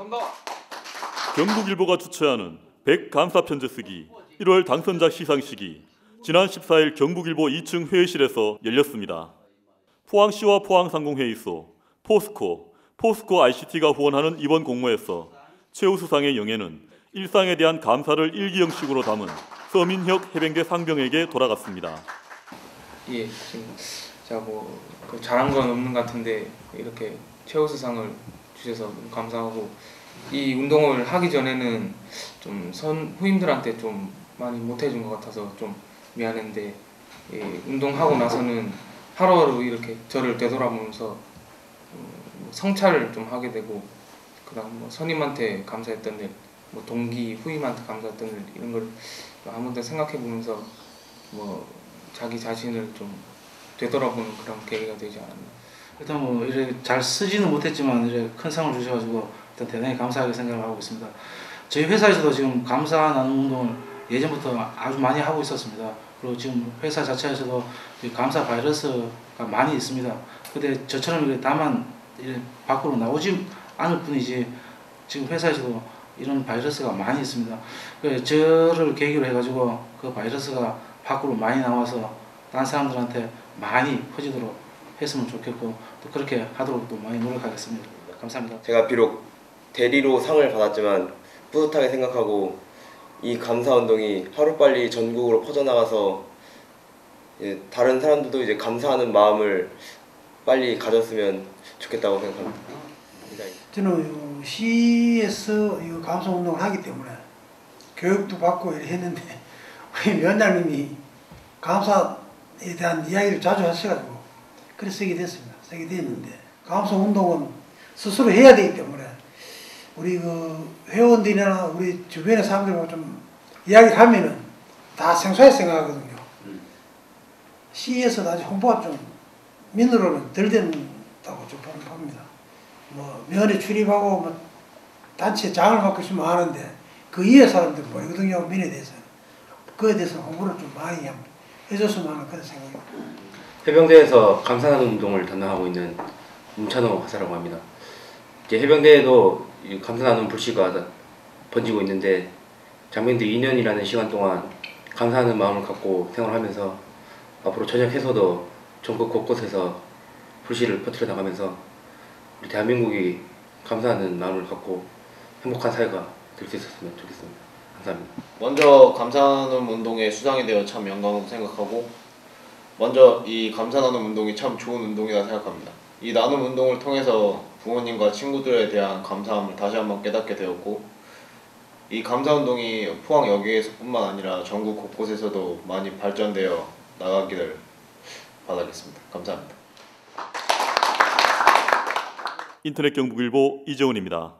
감사합니다. 경북일보가 주최하는 100 감사 편지 쓰기 1월 당선자 시상식이 지난 14일 경북일보 2층 회의실에서 열렸습니다. 포항시와 포항상공회의소, 포스코, 포스코 ICT가 후원하는 이번 공모에서 최우수상의 영예는 일상에 대한 감사를 일기 형식으로 담은 서민혁 해병대 상병에게 돌아갔습니다. 예, 지금 제가 뭐그 잘한 건 없는 것 같은데 이렇게 최우수상을 주셔서 너무 감사하고 이 운동을 하기 전에는 좀 선 후임들한테 좀 많이 못 해준 것 같아서 좀 미안한데 예, 운동하고 나서는 하루하루 이렇게 저를 되돌아보면서 음, 성찰을 좀 하게 되고 그다음 뭐 선임한테 감사했던 일, 뭐 동기 후임한테 감사했던 일 이런 걸 한번 생각해 보면서 뭐 자기 자신을 좀 되돌아보는 그런 계기가 되지 않았나. 일단 뭐 이렇게 잘 쓰지는 못했지만 이렇게 큰 상을 주셔가지고 일단 대단히 감사하게 생각을 하고 있습니다. 저희 회사에서도 지금 감사 나눔 운동을 예전부터 아주 많이 하고 있었습니다. 그리고 지금 회사 자체에서도 이 감사 바이러스가 많이 있습니다. 근데 저처럼 이렇게 다만 이렇게 밖으로 나오지 않을 뿐이지 지금 회사에서도 이런 바이러스가 많이 있습니다. 그래서 저를 계기로 해가지고 그 바이러스가 밖으로 많이 나와서 다른 사람들한테 많이 퍼지도록 했으면 좋겠고 또 그렇게 하도록 또 많이 노력하겠습니다. 감사합니다. 제가 비록 대리로 상을 받았지만 뿌듯하게 생각하고 이 감사 운동이 하루빨리 전국으로 퍼져나가서 예, 다른 사람들도 이제 감사하는 마음을 빨리 가졌으면 좋겠다고 생각합니다. 저는 이 시에서 이 감성 운동을 하기 때문에 교육도 받고 이렇게 했는데 우리 위원장님이 감사에 대한 이야기를 자주 하셔가지고 그래서 쓰게 됐습니다. 쓰게 됐는데 감성 운동은 스스로 해야 되기 때문에 우리 그 회원들이나 우리 주변의 사람들하고 좀 이야기를 하면은 다 생소하게 생각하거든요. 시에서 아직 홍보가 좀 민으로는 덜 된다고 좀 봅니다. 뭐 면에 출입하고 뭐 단체 장을 갖고 있으면 아는데 그 이해 사람들 모르거든요 면에 대해서 그에 대해서 홍보를 좀 많이 함- 해줬으면 하는 그런 생각입니다. 해병대에서 감사하는 운동을 담당하고 있는 문찬호 하사라고 합니다. 이제 해병대에도 이 감사하는 불씨가 번지고 있는데 장병들 2년이라는 시간 동안 감사하는 마음을 갖고 생활하면서 앞으로 전역해서도 전국 곳곳에서 불씨를 퍼뜨려 나가면서 우리 대한민국이 감사하는 마음을 갖고 행복한 사회가 될 수 있었으면 좋겠습니다. 감사합니다. 먼저 감사 나눔 운동에 수상이 되어 참 영광으로 생각하고 먼저 이 감사 나눔 운동이 참 좋은 운동이라 생각합니다. 이 나눔 운동을 통해서 부모님과 친구들에 대한 감사함을 다시 한번 깨닫게 되었고 이 감사 운동이 포항 여기에서뿐만 아니라 전국 곳곳에서도 많이 발전되어 나가기를 바라겠습니다. 감사합니다. 인터넷 경북일보 이재훈입니다.